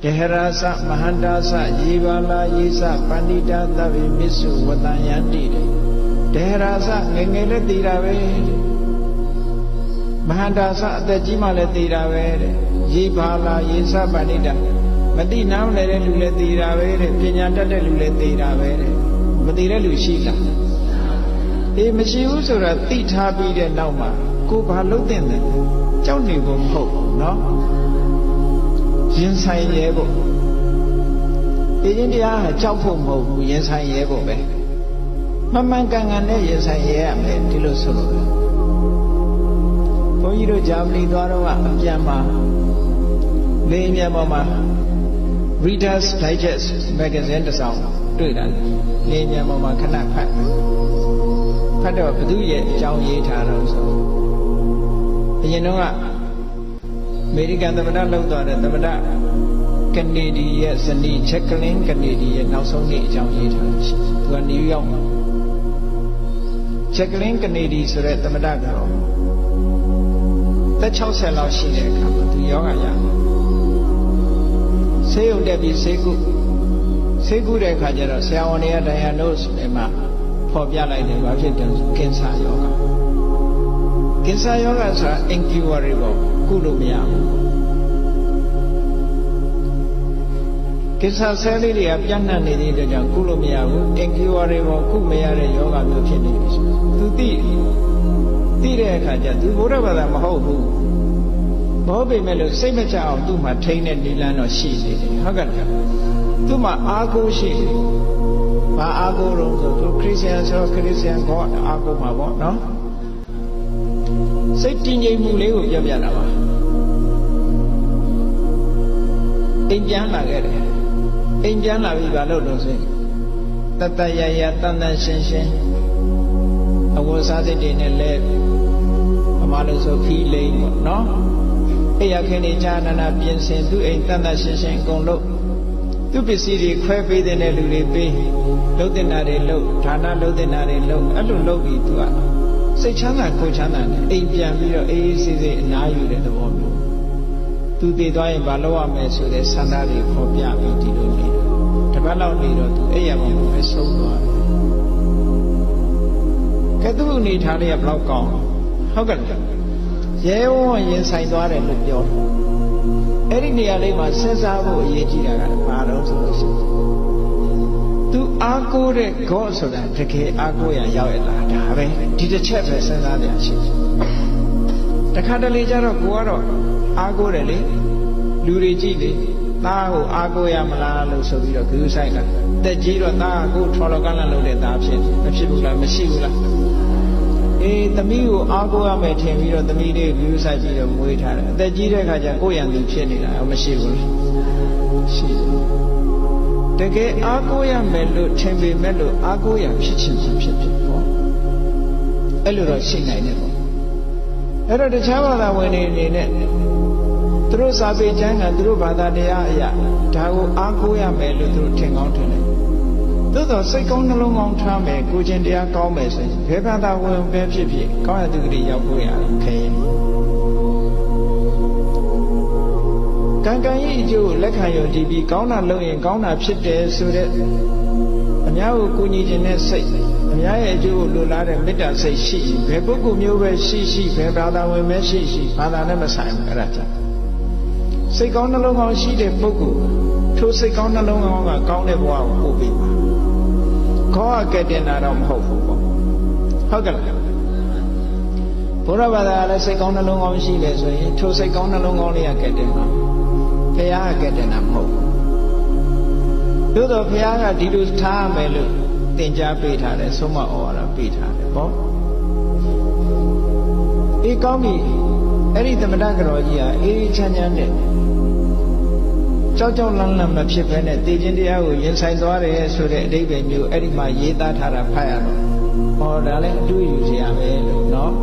ဟရာစမဟန္တာစယေဘာလာယေစပန္တိတာသဗ္ဗေမစ္ဆုဝတံယန္တိတဲ့ဒဟရာစငယ်ငယ်လည်းသိတာပဲမဟန္တာစအသက်ကြီးမှလည်းသိတာပဲတဲ့ယေဘာလာယေစပန္တိတာမသိနားမလဲတဲ့လူလည်းသိတာပဲတဲ့ပညာတတ်တဲ့လူလည်းသိတာပဲတဲ့မသိတဲ့လူရှိလားအေးမရှိဘူးဆိုတာသိထားပြီးတဲ့နောက်မှာကိုဘာလုပ်တဲ့လဲကြောက်နေဖို့မဟုတ်ဘူးเนาะ ရင်ဆိုင်ရဲဖို့ဒီချင်းတရားဟာကြောက်ဖို့မဟုတ်ဘူးရင်ဆိုင်ရဲဖို့ပဲမမှန်ကန်ကန်နဲ့ရင်ဆိုင်ရဲရမယ်ဒီလိုဆိုလို့ဘုန်းကြီးတို့ဂျာမနီသွားတော့အပြန်မှာလေမြန်ပေါ်မှာ Reader's Digest magazine တစ်စောင်တွေ့တာလေမြန်ပေါ်မှာခဏဖတ်ဖတ်တော့ဘသူရဲ့အကြောင်းရေးထားတော့ဆိုအရင်တော့က အမေရိကန်သမ္မတလောက်သွားတဲ့သမ္မတကနေဒီရဲ့ဇနီးချက်ကလင်းကနေဒီရဲ့နောက်ဆုံးနေ့အကြောင်းရေးထားတယ်သူကနယူးယောက်မှာချက်ကလင်းကနေဒီဆိုတဲ့သမ္မတကတော့သက်60လောက်ရှိတဲ့အခါမှာသူယောဂရတယ်ဆေးရုံတက်ပြီးဆေးကုဆေးကုတဲ့အခါကျတော့ဆရာဝန်တွေကဒိုင်ယာနို့စ်တွေမှာဖော်ပြလိုက်တယ်ဘာဖြစ်တယ်ကင်ဆာယောဂကင်ဆာယောဂဆိုတာ incurable ကုလို့မရဘူးကင်ဆာဆဲလေးတွေကပြန့်နှံ့နေတဲ့အတွက်ကြောင့်ကုလို့မရဘူး incurable ကုမရတဲ့ယောဂမျိုးဖြစ်နေပြီဆိုသူသိသိတဲ့အခါကျသူဘုရားဘာသာမဟုတ်ဘူးဘောပေမဲ့လို့စိတ်မချအောင်သူ့မှာထိန်းတဲ့နိလန်းတော့ရှိနေတယ်ဟုတ်ကဲ့သူ့မှာအားကိုးရှိတယ်ဘာအားကိုးတော့ဆိုသူခရစ်ယာန်ဆိုတော့ခရစ်ယာန်ကောအားကိုးမှာပေါ့နော်စိတ်တည်ငြိမ်မှုလေးကိုပြောပြတာပါ အိမ်ပြန်လာခဲ့တယ်အိမ်ပြန်လာပြီဘာလို့လို့ဆိုရင်တတရရတန်တန်ရှင်းရှင်းအဝတ်စားစိတ်တွေနဲ့လဲအမလို့ဆိုခီးလိန်ပေါ့နော်အိယာခင်နေချာနာနာပြင်ဆင်သူ့အိမ်တန်တန်ရှင်းရှင်းအကုန်လို့သူပစ္စည်းတွေခွဲပေးတဲ့လူတွေပေးလှုပ်တင်တာတွေလှုပ်ဌာနလှုပ်တင်တာတွေလှုပ်အဲ့လိုလှုပ်ပြီးသူကစိတ်ချမ်းသာကိုယ်ချမ်းသာနဲ့အိမ်ပြန်ပြီးတော့အေးအေးဆေးဆေးအနားယူတဲ့သဘောမျိုး သူတည်သွားရင်မလုပ်ရမယ်ဆိုတဲ့ဆန္ဒတွေခေါ်ပြပြီးဒီလိုနေတယ်တပတ်လောက်နေတော့သူအဲ့ရမှာပဲဆုံးသွားတယ်ကဲသူ့အနေထားလေးကဘလောက်ကောင်းဟုတ်ကဲ့ရဲဝံ့ရင်ဆိုင်သွားတယ်လို့ပြောတယ်အဲ့ဒီနေရာလေးမှာစဉ်းစားဖို့အရေးကြီးတာကဘာလို့ဆိုလို့ရှိရင်သူအားကိုးတဲ့ God ဆိုတာတကယ်အားကိုးရရောက်ရလားဒါပဲဒီတစ်ချက်ပဲစဉ်းစားရရှိတယ်တခါတလေကျတော့ကိုကတော့ အားကိုးတယ်လေလူတွေကြည့်လေသားကိုအားကိုးရမလားလို့ဆိုပြီးတော့ဂရုစိုက်တာတက်ကြီးတော့သားကိုထော်လောကလန်လုပ်တဲ့သားဖြစ်မဖြစ်ဘူးလားမရှိဘူးလားအေးသမီးကိုအားကိုးရမယ်ထင်ပြီးတော့သမီးလေးဂရုစိုက်ပြီးတော့မွေးထားတယ်အသက်ကြီးတဲ့အခါကျကိုယ့်ရန်သူဖြစ်နေတာမရှိဘူးလားရှိတယ်တကယ်အားကိုးရမယ်လို့ထင်ပေမဲ့လို့အားကိုးရဖြစ်ချင်ဖြစ်ဖြစ်ပေါ့အဲ့လိုတော့ရှိနိုင်တယ်ပေါ့အဲ့တော့တခြားဘာသာဝင်တွေအနေနဲ့ သူတို့စာပေကျမ်းကသူတို့ဘာသာတရားအရာဒါကိုအားကိုးရမယ်လို့သူတို့ထင်ကောင်းထင်တယ်သို့တော့စိတ်ကောင်းနှလုံးကောင်းထားမယ်ကိုကျင်တရားကောင်းမယ်ဆိုရင်ဘယ်ဘာသာဝင်ပဲဖြစ်ဖြစ်ကောင်းရသူကလေးရောက်ဖို့ရတယ်ခရင်ကံကံရဲ့အကျိုးကိုလက်ခံယုံကြည်ပြီးကောင်းတာလုပ်ရင်ကောင်းတာဖြစ်တယ်ဆိုတဲ့အများကိုကူညီခြင်းနဲ့စိတ်အများရဲ့အကျိုးကိုလိုလားတဲ့မေတ္တာစိတ်ရှိဘယ်ပုဂ္ဂိုလ်မျိုးပဲရှိရှိဘယ်ဘာသာဝင်ပဲရှိရှိဘာသာနဲ့မဆိုင်ဘူးအဲ့ဒါကြောင့် စိတ်ကောင်းနှလုံးကောင်းရှိတဲ့ပုဂ္ဂိုလ်ထိုစိတ်ကောင်းနှလုံးကောင်းကကောင်းတဲ့ဘဝကိုပို့ပေးပါခေါ်ကဲ့တင်တာတော့မဟုတ်ဘူးပေါ့ဟုတ်ကဲ့လားဘုရားဘာသာလည်းစိတ်ကောင်းနှလုံးကောင်းရှိတယ်ဆိုရင်ထိုစိတ်ကောင်းနှလုံးကောင်းလေးကကဲ့တင်ပါဘုရားကကဲ့တင်တာမဟုတ်ဘူးသို့တော့ဘုရားကဒီလိုထားမယ်လို့သင်ကြားပေးထားတယ်ဆုံးမဩဝါဒပေးထားတယ်ပေါ့အေးကောင်းပြီ အဲ့ဒီသမထကတော်ကြီးဟာအေးချမ်းချမ်းနဲ့ကြောက်ကြောက်လန့်လန့်မဖြစ်ဘဲနဲ့တေခြင်းတရားကိုရင်ဆိုင်သွားတယ်ဆိုတဲ့အဓိပ္ပာယ်မျိုးအဲ့ဒီမှာရေးသားထားတာဖတ်ရတော့ဟောဒါလည်းအတူယူစရာပဲလို့နော်